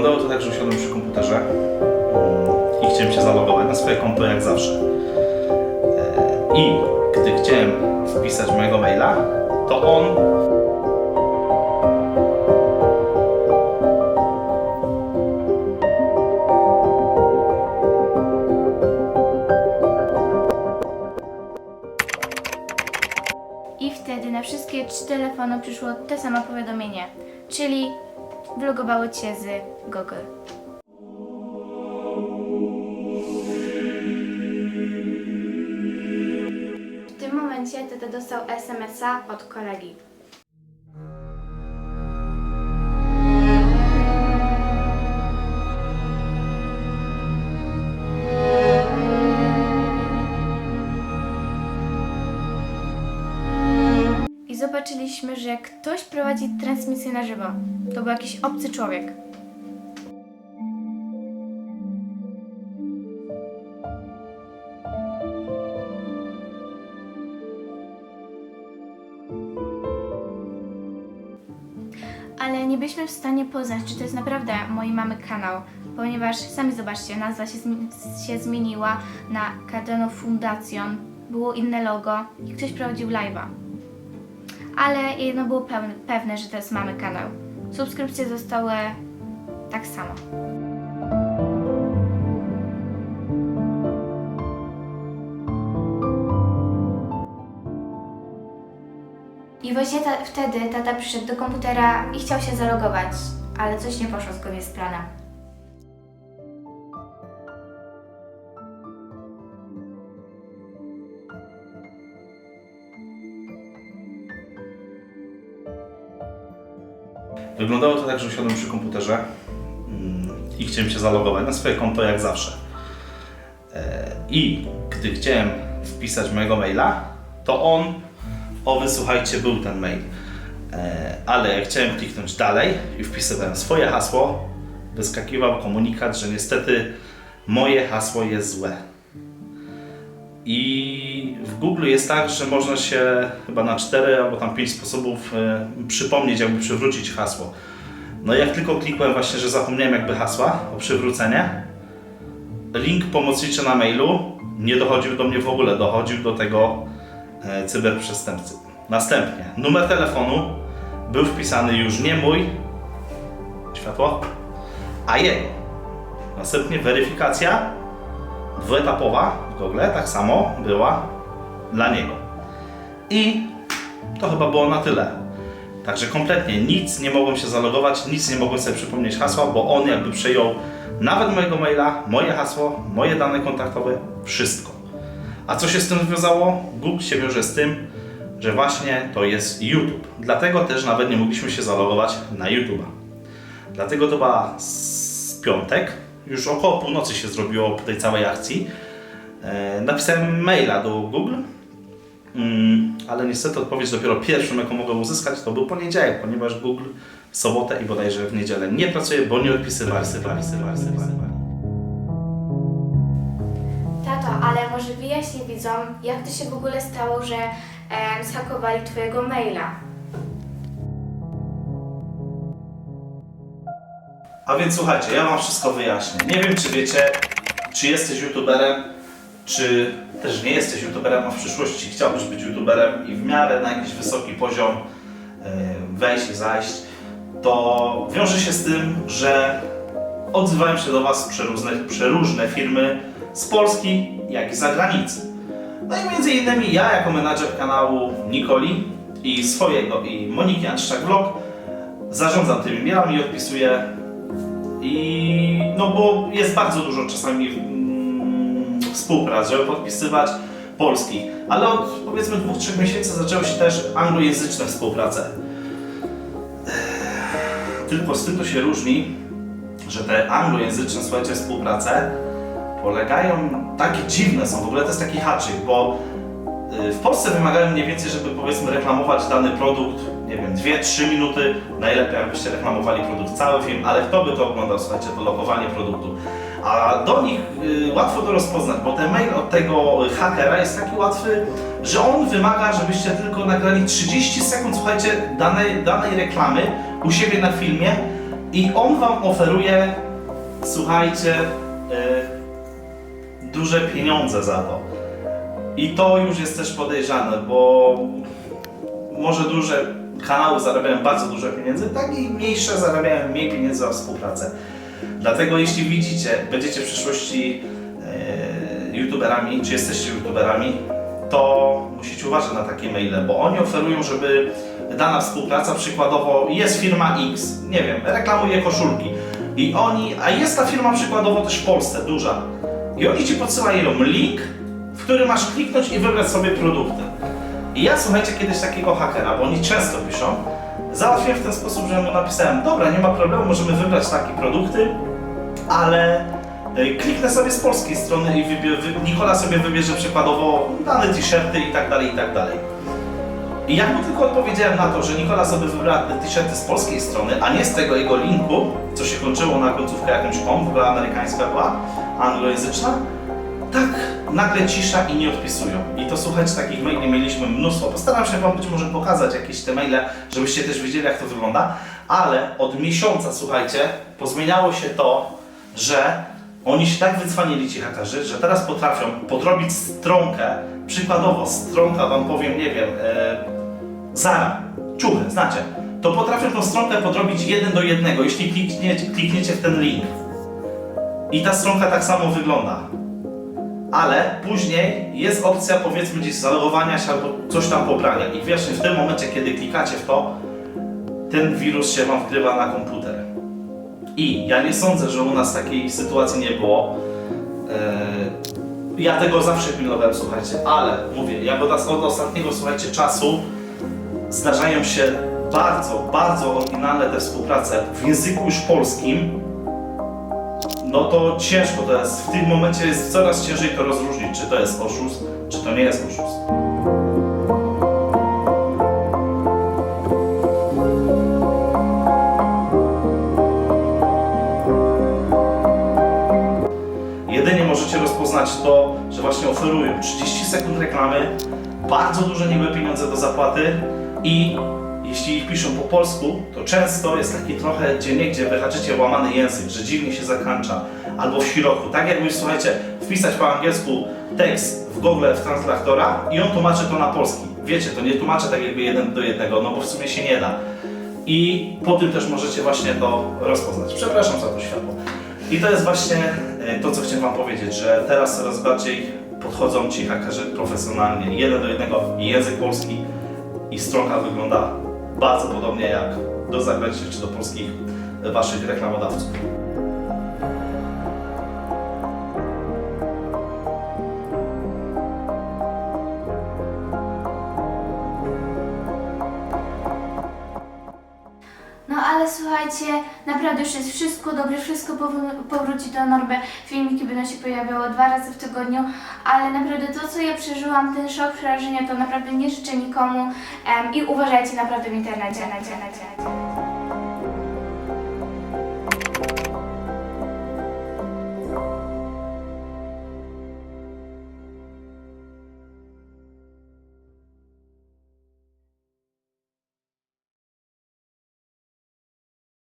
Wyglądało to tak, że usiadłem przy komputerze mm, i chciałem się zalogować na swoje konto jak zawsze. E, I gdy chciałem wpisać mojego maila, to on I wtedy na wszystkie trzy telefony przyszło to samo powiadomienie, czyli wylogowało cię z Google. W tym momencie tata dostał SMS-a od kolegi. Zobaczyliśmy, że ktoś prowadzi transmisję na żywo. To był jakiś obcy człowiek. Ale nie byliśmy w stanie poznać, czy to jest naprawdę mojej mamy kanał, ponieważ sami zobaczcie, nazwa się, zmi- się zmieniła na Cardano Foundation, było inne logo i ktoś prowadził live'a ale jedno było pewne, że to jest mamy kanał. Subskrypcje zostały tak samo. I właśnie ta, wtedy tata przyszedł do komputera i chciał się zalogować, ale coś nie poszło zgodnie z planem. Wyglądało to tak, że usiadłem przy komputerze mm, i chciałem się zalogować na swoje konto jak zawsze. E, I gdy chciałem wpisać mojego maila, to on, o wysłuchajcie, był ten mail. E, Ale jak chciałem kliknąć dalej i wpisywałem swoje hasło, wyskakiwał komunikat, że niestety moje hasło jest złe. I w Google jest tak, że można się chyba na 4 albo tam 5 sposobów e, przypomnieć, jakby przywrócić hasło. No jak tylko klikłem właśnie, że zapomniałem jakby hasła o przywrócenie, link pomocniczy na mailu nie dochodził do mnie w ogóle, dochodził do tego e, cyberprzestępcy. Następnie numer telefonu był wpisany już nie mój, światło, a jego. Następnie weryfikacja dwuetapowa Google, tak samo była dla niego. I to chyba było na tyle. Także kompletnie nic nie mogłem się zalogować, nic nie mogłem sobie przypomnieć hasła, bo on jakby przejął nawet mojego maila, moje hasło, moje dane kontaktowe, wszystko. A co się z tym związało? Google się wiąże z tym, że właśnie to jest YouTube. Dlatego też nawet nie mogliśmy się zalogować na YouTube'a. Dlatego to była z piątek, już około północy się zrobiło po tej całej akcji. E, napisałem maila do Google, mm, ale niestety odpowiedź dopiero pierwszą, jaką mogłem uzyskać, to był poniedziałek, ponieważ Google w sobotę i bodajże w niedzielę nie pracuje, bo nie odpisywali, sywali, sywali, sywali. Tato, ale może wyjaśnij widzom, jak to się w ogóle stało, że em, zhakowali twojego maila? A więc słuchajcie, ja wam wszystko wyjaśnię. Nie wiem, czy wiecie, czy jesteś youtuberem, czy też nie jesteś youtuberem, a w przyszłości chciałbyś być youtuberem i w miarę na jakiś wysoki poziom e, wejść zajść, to wiąże się z tym, że odzywają się do Was przeróżne, przeróżne firmy z Polski, jak i z zagranicy. No i między innymi ja jako menadżer kanału Nikoli i swojego i Moniki Anczczak Vlog zarządzam tymi mailami i odpisuję i no bo jest bardzo dużo czasami współprac, żeby podpisywać polski, ale od powiedzmy dwóch, trzech miesięcy zaczęły się też anglojęzyczne współprace. Tylko z tym to się różni, że te anglojęzyczne, słuchajcie, współprace polegają, takie dziwne są, w ogóle to jest taki haczyk, bo y, w Polsce wymagają mniej więcej, żeby powiedzmy reklamować dany produkt, nie wiem, 2-3 minuty, najlepiej jakbyście reklamowali produkt cały film, ale kto by to oglądał, słuchajcie, to lokowanie produktu. A do nich y, łatwo to rozpoznać, bo ten mail od tego hakera jest taki łatwy, że on wymaga, żebyście tylko nagrali 30 sekund, słuchajcie, danej, danej reklamy u siebie na filmie I on wam oferuje, słuchajcie, e, duże pieniądze za to. I to już jest też podejrzane, bo może duże kanały zarabiają bardzo dużo pieniędzy, tak i mniejsze zarabiają mniej pieniędzy za współpracę. Dlatego jeśli widzicie, będziecie w przyszłości e, youtuberami, czy jesteście youtuberami, to musicie uważać na takie maile, bo oni oferują, żeby dana współpraca, przykładowo jest firma X, nie wiem, reklamuje koszulki i oni, a jest ta firma przykładowo też w Polsce, duża, i oni ci podsyłają link, w który masz kliknąć i wybrać sobie produkty. I ja słuchajcie kiedyś takiego hakera, bo oni często piszą, załatwiłem w ten sposób, że mu napisałem, dobra, nie ma problemu, możemy wybrać takie produkty, ale y, kliknę sobie z polskiej strony i Nikola sobie wybierze przykładowo dane t-shirty i tak dalej, i tak dalej. I jak mu tylko odpowiedziałem na to, że Nikola sobie wybrała te t-shirty z polskiej strony, a nie z tego jego linku, co się kończyło na końcówkę jakimś kom, w ogóle amerykańska była, anglojęzyczna, tak nagle cisza i nie odpisują. I to słuchajcie, takich maili mieliśmy mnóstwo. Postaram się Wam być może pokazać jakieś te maile, żebyście też wiedzieli jak to wygląda, ale od miesiąca, słuchajcie, pozmieniało się to, że oni się tak wycwanili ci hakerzy, że teraz potrafią podrobić stronkę, przykładowo stronka Wam powiem, nie wiem, e, Zara, ciuchy, znacie, to potrafią tą stronkę podrobić jeden do jednego, jeśli klikniecie, klikniecie w ten link. I ta stronka tak samo wygląda ale później jest opcja powiedzmy gdzieś zalogowania się albo coś tam pobrania i właśnie w tym momencie, kiedy klikacie w to, ten wirus się Wam wgrywa na komputer. I ja nie sądzę, że u nas takiej sytuacji nie było. Eee, ja tego zawsze pilnowałem, słuchajcie, ale mówię, jak od, od ostatniego, słuchajcie, czasu zdarzają się bardzo, bardzo oryginalne te współprace w języku już polskim, no to ciężko to jest. W tym momencie jest coraz ciężej to rozróżnić, czy to jest oszust, czy to nie jest oszust. Rozpoznać to, że właśnie oferują 30 sekund reklamy, bardzo duże niby pieniądze do zapłaty i jeśli ich piszą po polsku, to często jest taki trochę gdzie niegdzie wyhaczycie łamany język, że dziwnie się zakończa, albo w środku. Tak jakbyś, słuchajcie, wpisać po angielsku tekst w Google w translatora i on tłumaczy to na polski. Wiecie, to nie tłumaczy tak jakby jeden do jednego, no bo w sumie się nie da. I po tym też możecie właśnie to rozpoznać. Przepraszam za to światło. I to jest właśnie to, co chciałem Wam powiedzieć, że teraz coraz bardziej podchodzą ci hakerzy profesjonalnie, jeden do jednego język polski i stronka wygląda bardzo podobnie jak do zagranicznych czy do polskich e, Waszych reklamodawców. Ale słuchajcie, naprawdę już jest wszystko dobre, wszystko pow- powróci do normy. Filmiki będą się pojawiały dwa razy w tygodniu, ale naprawdę to, co ja przeżyłam, ten szok przerażenia, to naprawdę nie życzę nikomu i uważajcie naprawdę w internecie. internecie, internecie.